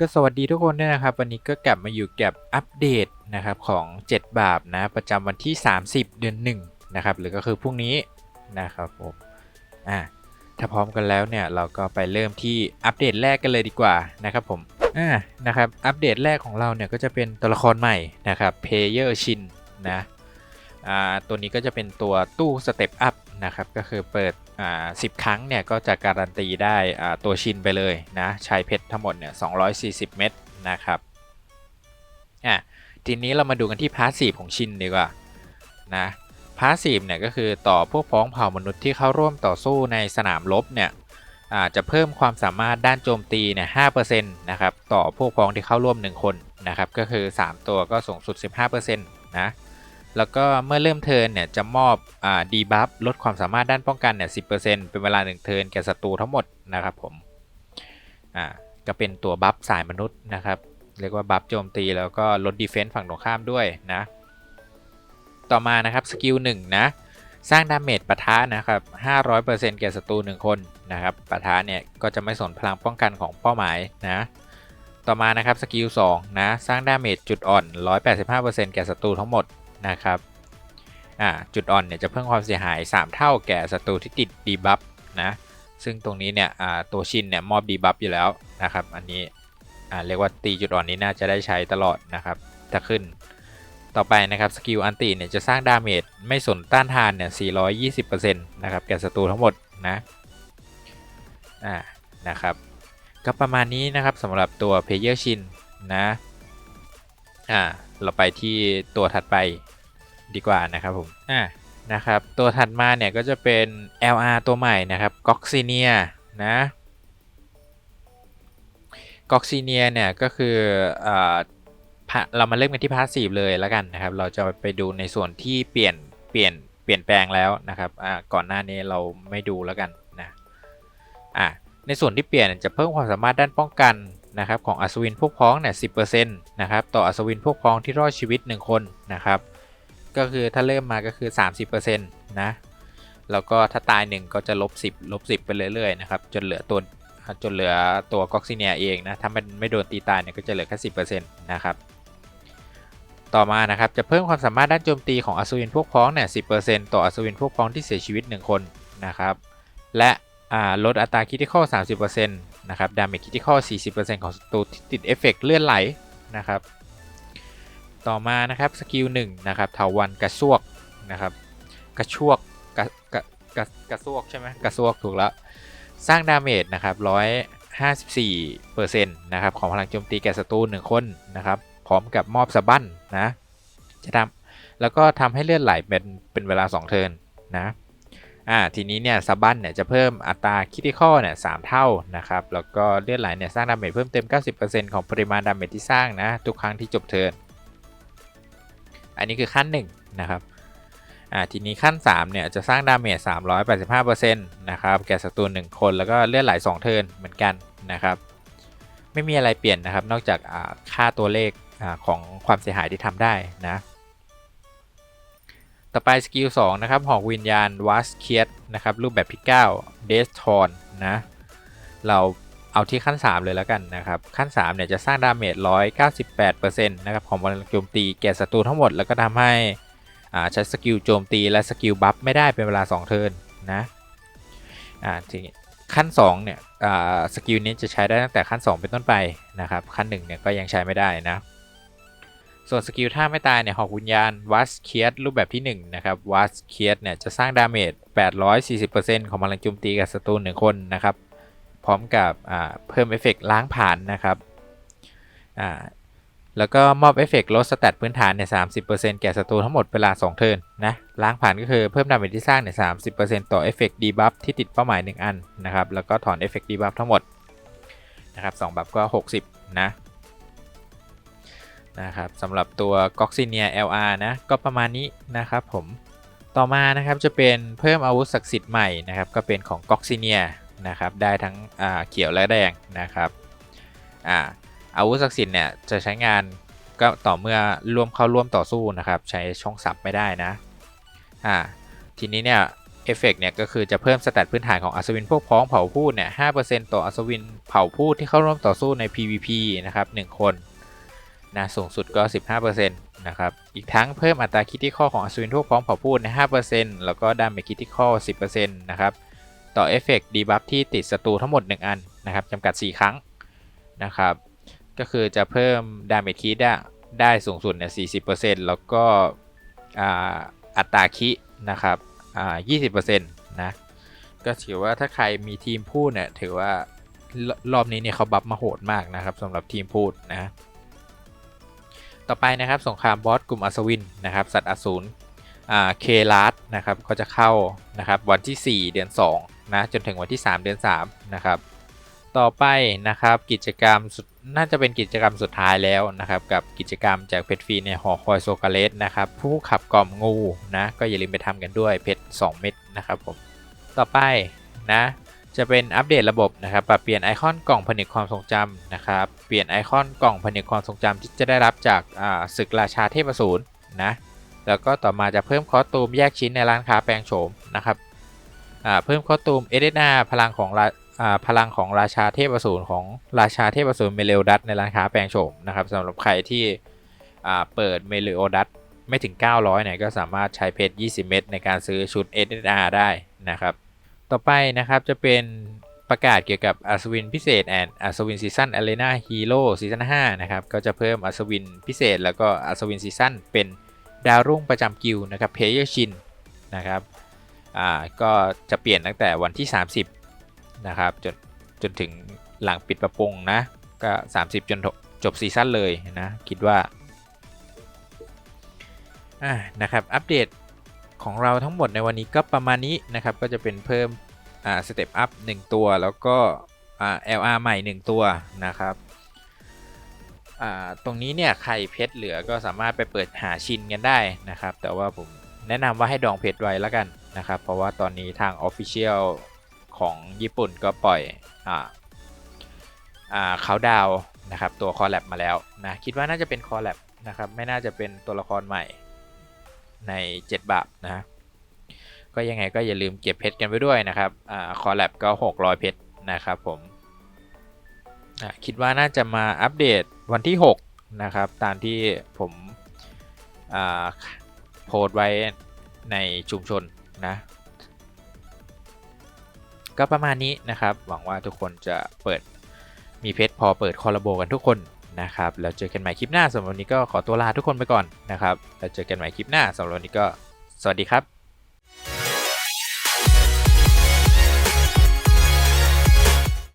ก็สวัสดีทุกคนด้วยนะครับ วันนี้ก็กลับมาอยู่กับอัปเดตนะครับของ 7 บาปนะประจำวันที่ 30 เดือน1นะครับหรือก็คือพรุ่งนี้นะครับผมอะถ้าพร้อมกันแล้วเนี่ยเราก็ไปเริ่มที่อัปเดตแรกกันเลยดีกว่านะครับผมอ่านะครับอัปเดตแรกของเราเนี่ยก็จะเป็นตัวละครใหม่นะครับเพเยอร์ชินนะอ่าตัวนี้ก็จะเป็นตัวตู้สเต็ปอัพนะครับก็คือเปิด อ่า10ครั้งเนี่ยก็จะการันตีได้อ่าตัวชินไปเลยนะใช้เพชรทั้งหมดเนี่ย240 เม็ดนะครับอะทีนี้เรามาดูกันที่พาสซีฟของชินดีกว่านะพาสซีฟเนี่ยก็คือต่อพวกพ้องเผ่ามนุษย์ที่เข้าร่วมต่อสู้ในสนามรบเนี่ยอ่าจะเพิ่มความสามารถด้านโจมตีเนี่ย5%นะครับต่อพวกพ้องที่เข้าร่วม 1 คนนะครับก็คือ 3 ตัวก็สูงสุด 15%นะ แล้วก็เมื่อเริ่มเทิร์นเนี่ยจะมอบอ่าดีบัฟลดความสามารถด้านป้องกันเนี่ย10%เป็นเวลา1เทิร์นแก่ศัตรูทั้งหมดนะครับผมอ่าก็เป็นตัวบัฟสายมนุษย์นะครับ เรียกว่าบัฟโจมตีแล้วก็ลดดีเฟนส์ฝั่งตรงข้ามด้วยนะ ต่อมานะครับสกิล1นะสร้างดาเมจปะทะนะครับ 500%แก่ศัตรู1คนนะครับปะทะเนี่ยก็จะไม่สนพลังป้องกันของเป้าหมายนะ ต่อมานะครับสกิล2นะ สร้างดาเมจจุดอ่อน 185%แก่ศัตรูทั้งหมด นะครับจุดอ่อนเนี่ยจะเพิ่มความเสียหาย 3 เท่าแก่ศัตรูที่ติดดีบัฟนะซึ่งตรงนี้เนี่ยตัวชินเนี่ยมอบดีบัฟอยู่แล้วนะครับ อันนี้เรียกว่าตีจุดอ่อนนี้น่าจะได้ใช้ตลอดนะครับถ้าขึ้นต่อไปนะครับสกิลอันติเนี่ยจะสร้างดาเมจไม่สนต้านทานเนี่ย 420%นะครับแก่ศัตรูทั้งหมดนะอ่านะครับก็ประมาณนี้นะครับสำหรับตัวเพเยอร์ชินนะอ่า เราไปที่ตัวถัดไปดีกว่านะครับผมอ่านะครับตัวถัดมาเนี่ยก็จะเป็น LR ตัวใหม่นะครับก็อกซิเนียนะกอกซีเนียเนี่ยก็คือเออพะเรามาเริ่มกันที่พาสซีฟเลยแล้วกันนะครับ เราจะไปดูในส่วนที่เปลี่ยนเปลี่ยนเปลี่ยนแปลงแล้วนะครับอ่าก่อนหน้านี้เราไม่ดูแล้วกันนะอ่าในส่วนที่เปลี่ยนจะเพิ่มความสามารถด้านป้องกัน นะครับของอัศวินพวกพ้องเนี่ยสินะครับต่ออัศวินพวกพ้องที่รอดชีวิต 1 คนนะครับ ก็คือถ้าเริ่มมาก็คือ 30%นะแล้วก็ถ้าตาย 1 ก็จะลบ 10ลบ10 ไปเรื่อยๆนะครับจนเหลือตัวจนเหลือตัวก็อกซิเนียเองนะถ้ามันไม่โดนตีตายเนี่ยก็จะเหลือแค่สินะครับต่อมานะครับจะเพิ่มความสามารถด้านโจมตีของอัศวินพวกพ้องเนี่ยสิต่ออัศวินพวกพ้องที่เสียชีวิต 1 คนนะครับและลดอัตราคิติคอล30%นะครับดาเมจคิติคอล40%ของศัตรูที่ติดเอฟเฟกต์เลื่อนไหลนะครับ ต่อมานะครับสกิล1นะครับเถาวันกระซวกนะครับกระชวกกระกระกระกระซวกใช่ไหมกระซวกถูกแล้ว สร้างดาเมจนะครับ154%นะครับของพลังโจมตีแก่ศัตรู1คนนะครับพร้อมกับมอบสะบั้นนะจะทำแล้วก็ทำให้เลือดไหลเป็นเป็นเวลา 2 เทิร์นนะ อ่าทีนี้เนี่ยสะบั้นเนี่ยจะเพิ่มอัตราคิติคอลเนี่ยสเท่านะครับแล้วก็เลือดไหลเนี่ยสร้างดาเมจเพิ่มเต็ม 90%ของปริมาณดาเมจที่สร้างนะทุกครั้งที่จบเทิร์นอันนี้คือขั้น1นนะครับอ่าทีนี้ขั้น3เนี่ยจะสร้างดาเมจ385%นะครับแก่ศัตรู1คนแล้วก็เลือดไหล2เทิร์นเหมือนกันนะครับไม่มีอะไรเปลี่ยนนะครับนอกจากค่าตัวเลขอของความเสียหายที่ทำได้นะ ต่อไปสกิล2นะครับหอกวิญญาณวัสเคียสนะครับรูปแบบที่9เดสทอนนะเราเอาที่ขั้น 3 เลยแล้วกันนะครับขั้น3เนี่ยจะสร้างดาเมจ 198%นะครับของพลังโจมตีแก่ศัตรูทั้งหมด แล้วก็ทำให้ใช้สกิลโจมตีและสกิลบัฟไม่ได้เป็นเวลา 2 เทิร์นนะทีนี้ขั้น2เนี่ยสกิลนี้จะใช้ได้ตั้งแต่ขั้น 2 เป็นต้นไปนะครับขั้น1เนี่ยก็ยังใช้ไม่ได้นะ ส่วนสกิลท่าไม่ตายเนี่ยหอกวิญญาณวัสเคียสรูปแบบที่1นะครับวัสเคียสเนี่ยจะสร้างดาเมจ 840%ของพลังโจมตีกับศัตรู1คนนะครับ พร้อมกับเพิ่มเอฟเฟกล้างผ่านนะครับแล้วก็มอบเอฟเฟกลดสแตทพื้นฐานเนี่ยสาแก่ศัตรูทั้งหมดเวลา 2 เทิร์นนะล้างผ่านก็คือเพิ่มดาเมจที่สร้างเนี่ยสาต่อเอฟเฟกดีบัฟที่ติดเป้าหมาย 1 อันนะครับแล้วก็ถอนเอฟเฟกดีบัฟทั้งหมดนะครับสบัฟก็ 60 นะ นะครับสำหรับตัวก็อกซิเนีย LR นะก็ประมาณนี้นะครับผมต่อมานะครับจะเป็นเพิ่มอาวุธศักดิ์สิทธิ์ใหม่นะครับก็เป็นของก็อกซิเนียนะครับได้ทั้งเขียวและแดงนะครับอาอาวุธศักดิ์สิทธิ์เนี่ยจะใช้งานก็ต่อเมื่อร่วมเข้าร่วมต่อสู้นะครับใช้ช่องสับไม่ได้นะอ่าทีนี้เนี่ยเอฟเฟกเนี่ยก็คือจะเพิ่มสแตทพื้นฐานของอัศวินพวกพ้องเผ่าพูดเนี่ย5%ต่ออัศวินเผ่าพูดที่เข้าร่วมต่อสู้ใน PVP นะครับ1คน นะสูงสุดก็ 15%นะครับ อีกทั้งเพิ่มอัตราคิดที่ข้อของอัศวินพวกพ้องเผาพูดใน 5%แล้วก็ดาเมจคิดที่ข้อ 10%นะครับต่อเอฟเฟกต์ดีบัฟที่ติดศัตรูทั้งหมด 1 อันนะครับจำกัด 4 ครั้งนะครับ ก็คือจะเพิ่มดาเมจคิดได้สูงสุดเนี่ย40%แล้วก็อัตราคินะครับอ่า20%นะก็ถือว่าถ้าใครมีทีมพูดเนี่ยถือว่ารรอบนี้เนี่ยเขาบัฟมาโหดมากนะครับสำหรับทีมพูดนะ ต่อไปนะครับสงครามบอสกลุ่มอัศวินนะครับสัตว์อสูรอ่าเคลาสนะครับก็จะเข้านะครับวันที่ 4 เดือน2นะจนถึงวันที่ 3 เดือน3นะครับต่อไปนะครับกิจกรรมน่าจะเป็นกิจกรรมสุดท้ายแล้วนะครับกับกิจกรรมแจกเพชรฟรีในหอคอยโซกาเลสนะครับผู้ขับกล่อมงูนะก็อย่าลืมไปทำกันด้วยเพชร2เม็ดนะครับผมต่อไปนะ จะเป็นอัปเดตระบบนะครับ ปรับเปลี่ยนไอคอนกล่องผนึกความทรงจำนะครับ เปลี่ยนไอคอนกล่องผนึกความทรงจำที่จะได้รับจากาศึกราชาเทพสูรนะ แล้วก็ต่อมาจะเพิ่มคอสตูมแยกชิ้นในร้านค้าแปลงโฉมนะครับ เพิ่มคอสตูมเอเดนาพลังของพลังของราชาเทพสูรของราชาเทพสูรเมเลโอดัสในร้านค้าแปลงโฉมนะครับสำหรับใครที่เปิดเมเลโอดัสไม่ถึง 900เนี่ยก็สามารถใช้เพชร 20 เม็ดในการซื้อชุด SSR ได้นะครับ ต่อไปนะครับจะเป็นประกาศเกี่ยวกับอัศวินพิเศษแอนอัศวินซีซั่นอารีนาฮีโร่ซีซั่น5นะครับ ก็จะเพิ่มอัศวินพิเศษ แล้วก็อัศวินซีซั่นเป็นดาวรุ่งประจำกิลด์นะครับเพเยอร์ชินนะครับอ่าก็จะเปลี่ยนตั้งแต่วันที่ 30นะครับจนจนถึงหลังปิดประปงนะก็ 30 จนจบซีซั่นเลยนะ คิดว่าอ่านะครับอัปเดต ของเราทั้งหมดในวันนี้ก็ประมาณนี้นะครับ ก็จะเป็นเพิ่มอ่าสเต็ปอัพ1ตัว แล้วก็อ่า LR ใหม่ 1 ตัวนะครับอ่าตรงนี้เนี่ยใครเพชรเหลือก็สามารถไปเปิดหาชินกันได้นะครับ แต่ว่าผมแนะนำว่าให้ดองเพชรไว้แล้วกันนะครับ เพราะว่าตอนนี้ทาง Official ของญี่ปุ่นก็ปล่อยอ่าอ่าเขาดาวนะครับตัวคอแลบมาแล้วนะคิดว่าน่าจะเป็นคอแลบนะครับไม่น่าจะเป็นตัวละครใหม่ ใน 7 บาทนะ ก็ยังไงก็อย่าลืมเก็บเพชรกันไว้ด้วยนะครับอ่าคอแลบก็ 600 เพชรนะครับผมคิดว่าน่าจะมาอัปเดตวันที่ 6 นะครับ ตามที่ผมโพสไว้ในชุมชนนะ ก็ประมาณนี้นะครับ หวังว่าทุกคนจะเปิดมีเพชรพอเปิดคอลลาโบกันทุกคน นะครับ แล้วเจอกันใหม่คลิปหน้าสำหรับวันนี้ก็ขอตัวลาทุกคนไปก่อนนะครับ แล้วเจอกันใหม่คลิปหน้าสำหรับวันนี้ก็สวัสดีครับ